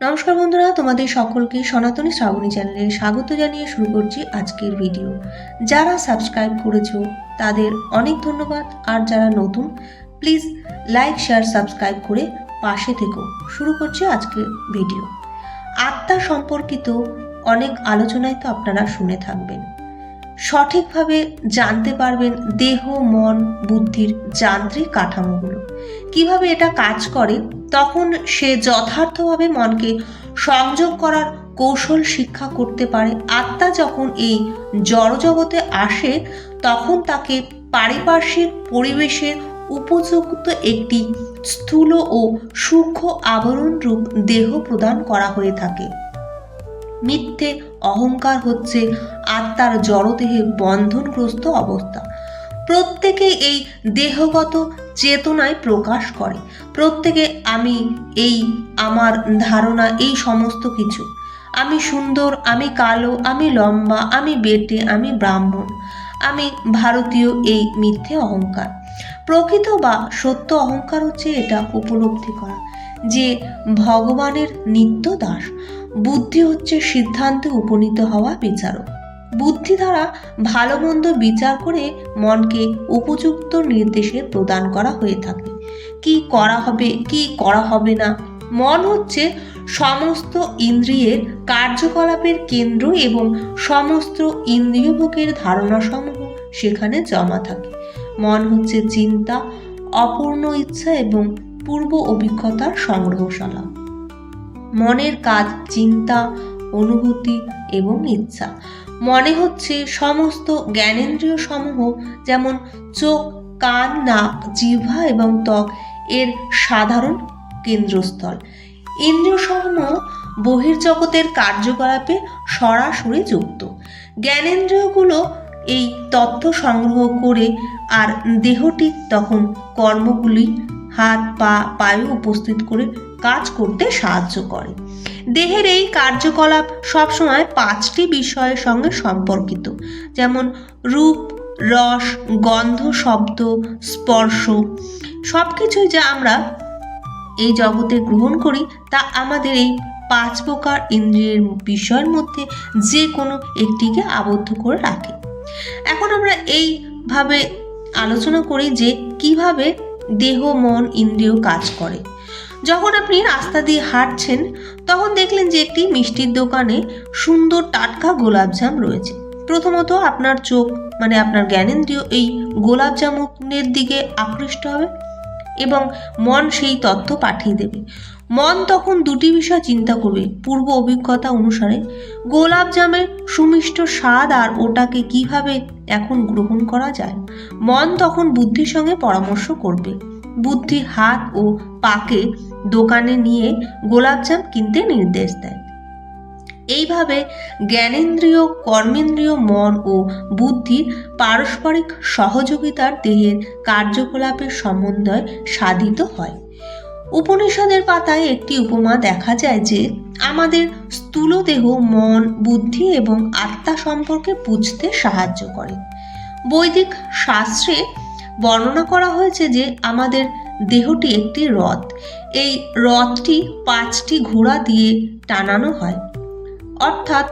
নমস্কার বন্ধুরা, তোমাদের সকলকে সনাতনী শ্রাবণী চ্যানেলে স্বাগত জানিয়ে শুরু করছি আজকের ভিডিও। যারা সাবস্ক্রাইব করেছ, তাদের অনেক ধন্যবাদ। আর যারা নতুন, প্লিজ লাইক, শেয়ার, সাবস্ক্রাইব করে পাশে থেকো। শুরু করছি আজকের ভিডিও। আত্মা সম্পর্কিত অনেক আলোচনায় তো আপনারা শুনে থাকবেন। সঠিকভাবে জানতে পারবেন দেহ, মন, বুদ্ধির যান্ত্রিক কাঠামোগুলো। কীভাবে এটা কাজ করে? তখন সে যথার্থভাবে মনকে সংযোগ করার কৌশল শিক্ষা করতে পারে। আত্মা যখন এই জড়জগতে আসে, তখন তাকে পারিপার্শ্বিক পরিবেশের উপযুক্ত একটি স্থূল ও সূক্ষ্ম আবরণ রূপ দেহ প্রদান করা হয়ে থাকে। মিথ্যে অহংকার হচ্ছে আত্মার জড়দেহে বন্ধনগ্রস্ত অবস্থা। প্রত্যেকে এই দেহগত চেতনায় প্রকাশ করে। প্রত্যেকে আমি এই আমার ধারণা, এই সমস্ত কিছু। আমি সুন্দর, আমি কালো, আমি লম্বা, আমি বেটে, আমি ব্রাহ্মণ। আমি ভারতীয় এই মিথ্যে অহংকার। প্রকৃত বা সত্য অহংকার হচ্ছে এটা উপলব্ধি করা, যে ভগবানের নিত্য দাস। বুদ্ধি হচ্ছে সিদ্ধান্তে উপনীত হওয়া বিচারক। বুদ্ধি দ্বারা ভালো মন্দ বিচার করে মনকে উপযুক্ত নির্দেশে প্রদান করা হয়ে থাকে। কি করা হবে, কি করা হবে না? মন হচ্ছে সমস্ত ইন্দ্রিয়ের কার্যকলাপের কেন্দ্র এবং সমস্ত ইন্দ্রিয়ভোগের ধারণাসমূহ সেখানে জমা থাকে। মন হচ্ছে চিন্তা, অপূর্ণ ইচ্ছা এবং পূর্ব অভিজ্ঞতার সংগ্রহশালা। মনের কাজ, চিন্তা, অনুভূতি এবং ইচ্ছা। মনে হচ্ছে সমস্ত জ্ঞানেন্দ্রিয় সমূহ যেমন চোখ, কান, নাক, জিহ্বা এবং ত্বক এর সাধারণ কেন্দ্রস্থল। ইন্দ্রিয় সমূহ বহির্জগতের কার্যকলাপে সরাসরি যুক্ত। জ্ঞানেন্দ্রিয়গুলো এই তথ্য সংগ্রহ করে আর দেহটি তখন কর্মগুলি হাত, পা, পায়ে উপস্থিত করে কাজ করতে সাহায্য করে। দেহের এই কার্যকলাপ সবসময় পাঁচটি বিষয়ের সঙ্গে সম্পর্কিত। যেমন রূপ, রস, গন্ধ, শব্দ, স্পর্শ সব কিছুই যা আমরা এই জগতে গ্রহণ করি, তা আমাদের এই পাঁচ প্রকার ইন্দ্রিয়ের বিষয়ের মধ্যে যে কোনো একটিকে আবদ্ধ করে রাখে। এখন আমরা এইভাবে আলোচনা করি যে কীভাবে দেহ, মন, ইন্দ্রিয় কাজ করে। যখন আপনি রাস্তা দিয়ে হাঁটছেন, তখন দেখলেন যে একটি মিষ্টির দোকানে সুন্দর টাটকা গোলাপজাম রয়েছে। প্রথমত আপনার চোখ মানে আপনার জ্ঞানেন্দ্রিয় এই গোলাপ জামুনের দিকে আকৃষ্ট হবে এবং মন সেই তথ্য পাঠিয়ে দেবে। মন তখন দুটি বিষয় চিন্তা করবে, পূর্ব অভিজ্ঞতা অনুসারে। গোলাপ জামের সুমিষ্ট স্বাদ আর ওটাকে কীভাবে এখন গ্রহণ করা যায়? মন তখন বুদ্ধির সঙ্গে পরামর্শ করবে। বুদ্ধি হাত ও পাকে দোকানে নিয়ে গোলাপজাম কিনতে নির্দেশ দেয়। এইভাবে জ্ঞানেন্দ্রিয়, কর্মেন্দ্রীয় মন ও বুদ্ধির পারস্পরিক সহযোগিতার দেহের কার্যকলাপের সমন্বয় সাধিত হয়। উপনিষদের পাতায় একটি উপমা দেখা যায় যে, আমাদের স্থূল দেহ মন, বুদ্ধি এবং আত্মা সম্পর্কে বুঝতে সাহায্য করে। বৈদিক শাস্ত্রে বর্ণনা করা হয়েছে যে, আমাদের দেহটি একটি রথ এই রথটি পাঁচটি ঘোড়া দিয়ে টানানো হয়। অর্থাৎ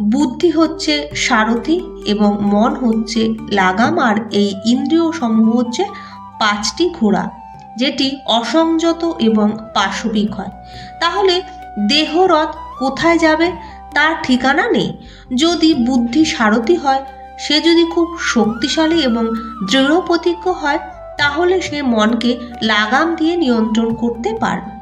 বুদ্ধি হচ্ছে সারথি এবং মন হচ্ছে লাগাম আর এই ইন্দ্রিয় সমূহ হচ্ছে পাঁচটি ঘোড়া, যেটি অসংযত এবং পাশবিক হয়। তাহলে দেহরথ কোথায় যাবে? তার ঠিকানা নেই। যদি বুদ্ধি সারথি হয়, সে যদি খুব শক্তিশালী এবং দৃঢ় প্রতিজ্ঞ হয় তাহলে সে মনকে লাগাম দিয়ে নিয়ন্ত্রণ করতে পারবে।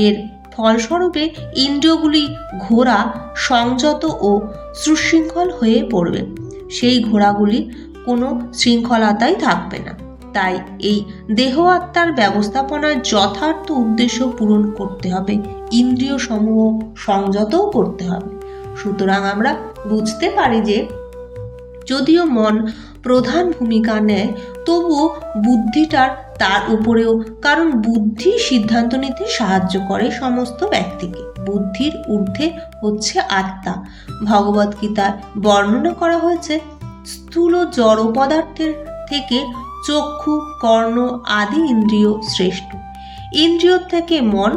এর ফলস্বরূপে ইন্দ্রিয়গুলি ঘোড়া, সংযত ও সুশৃঙ্খল হয়ে পড়বে। সেই ঘোড়াগুলি কোনো শৃঙ্খলতাই থাকবে না। তাই এই দেহ আত্মার ব্যবস্থাপনার যথার্থ উদ্দেশ্য পূরণ করতে হবে। ইন্দ্রিয় সমূহ সংযতও করতে হবে। সুতরাং আমরা বুঝতে পারি যে যদিও মন প্রধান ভূমিকা নেয়, তবুও বুদ্ধিটার তার উপরেও, কারণ বুদ্ধি সিদ্ধান্ত নিতে সাহায্য করে সমস্ত ব্যক্তিকে। বুদ্ধির ঊর্ধ্বে হচ্ছে আত্মা। ভগবদ্গীতায় বর্ণনা করা হয়েছে, স্থূল জড় পদার্থের থেকে চক্ষু, কর্ণ আদি ইন্দ্রিয় শ্রেষ্ঠ। ইন্দ্রিয় থেকে মন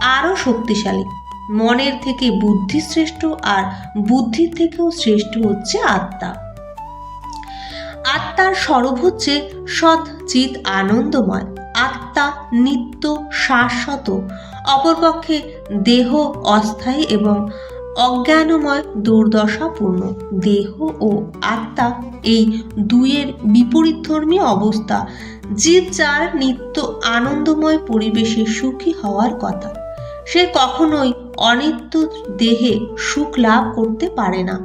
আরও শক্তিশালী। মনের থেকে বুদ্ধি শ্রেষ্ঠ আর বুদ্ধির থেকেও শ্রেষ্ঠ হচ্ছে আত্মা। আত্মার স্বরূপ হচ্ছে সৎ চিত আনন্দময়। আত্মা নিত্য শাশ্বত। অপরপক্ষে দেহ অস্থায়ী এবং অজ্ঞানময় দুর্দশাপূর্ণ। দেহ ও আত্মা এই দুইয়ের বিপরীতধর্মী অবস্থা। জীব যার নিত্য আনন্দময় পরিবেশে সুখী হওয়ার কথা, সে কখনোই অনিত্য দেহে সুখ লাভ করতে পারে না।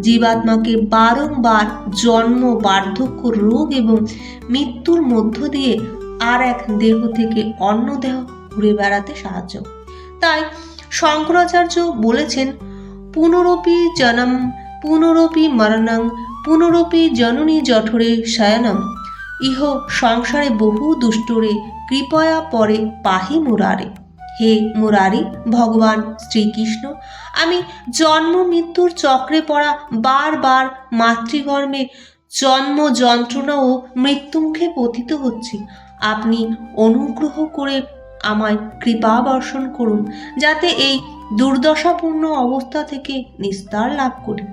জীবাত্মাকে বারংবার জন্ম, বার্ধক্য, রোগ এবং মৃত্যুর মধ্য দিয়ে আর এক দেহ থেকে অন্য দেহ ঘুরে বেড়াতে সাহায্য তাই শঙ্করাচার্য বলেছেন, পুনরপি জনম, পুনরপি মরণং, পুনরপি জননী জঠরে শয়নম। ইহ সংসারে বহু দুষ্টরে, কৃপয়া পরে পাহি মুরারে। হে মুরারি, ভগবান শ্রীকৃষ্ণ, আমি জন্ম মৃত্যুর চক্রে পড়া বারবার মাতৃগর্ভে জন্ম যন্ত্রণা ও মৃত্যুমুখে পতিত হচ্ছি। আপনি অনুগ্রহ করে আমায় কৃপা বর্ষণ করুন, যাতে এই দুর্দশাপূর্ণ অবস্থা থেকে নিস্তার লাভ করি।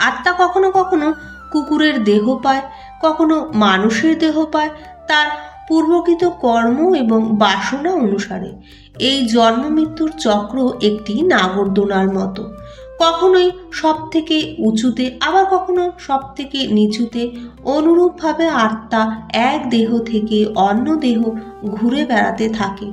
আত্মা কখনো কখনো কুকুরের দেহ পায়, কখনো মানুষের দেহ পায়, তার পূর্বকৃত কর্ম এবং বাসনা অনুসারে। এই জন্ম মৃত্যুর চক্র একটি নাগরদোনার মতো। কখনোই সব থেকে উঁচুতে, আবার কখনো সব থেকে নিচুতে অনুরূপভাবে আত্মা এক দেহ থেকে অন্য দেহ ঘুরে বেড়াতে থাকে।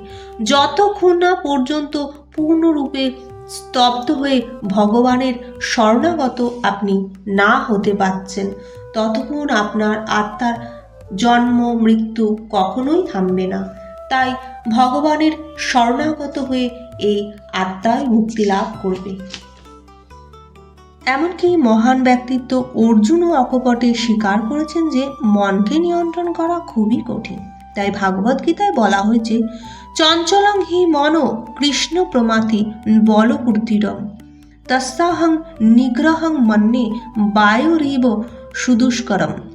যতক্ষণ না পর্যন্ত পূর্ণরূপে স্তব্ধ হয়ে ভগবানের শরণাগত আপনি না হতে পারছেন, ততক্ষণ আপনার আত্মার জন্ম, মৃত্যু কখনোই থামবে না। তাই ভগবানের শরণাগত হয়ে এই আত্মায় মুক্তি লাভ করবে। এমনকি মহান ব্যক্তিত্ব অর্জুন ও অকপটে স্বীকার করেছেন যে মনকে নিয়ন্ত্রণ করা খুবই কঠিন। তাই ভাগবত গীতায় বলা হয়েছে, চঞ্চলং হি মন কৃষ্ণ প্রমাতি বলপূর্তিরম। তস্যাহং নিগ্রহং মন্যে বায়ুরিব সুদুষ্করম।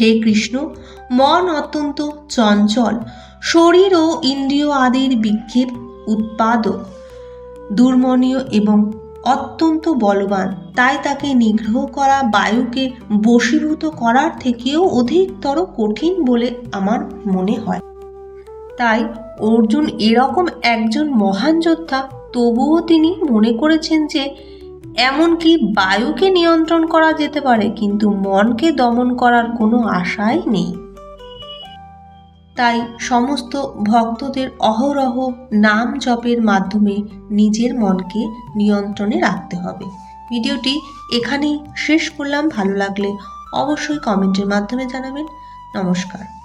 হে কৃষ্ণ, মন অত্যন্ত চঞ্চল। শরীর ও ইন্দ্রিয় আদির বিক্ষেপ উৎপাদক, দুর্মনীয় এবং অত্যন্ত বলবান। তাই তাকে নিগ্রহ করা বায়ুকে বশীভূত করার থেকেও অধিকতর কঠিন বলে আমার মনে হয়। তাই অর্জুন এরকম একজন মহান যোদ্ধা, তবুও তিনি মনে করেছেন যে এমনকি বায়ুকে নিয়ন্ত্রণ করা যেতে পারে, কিন্তু মনকে দমন করার কোনো আশাই নেই। তাই সমস্ত ভক্তদের অহরহ নাম জপের মাধ্যমে নিজের মনকে নিয়ন্ত্রণে রাখতে হবে। ভিডিওটি এখানেই শেষ করলাম। ভালো লাগলে অবশ্যই কমেন্টের মাধ্যমে জানাবেন। নমস্কার।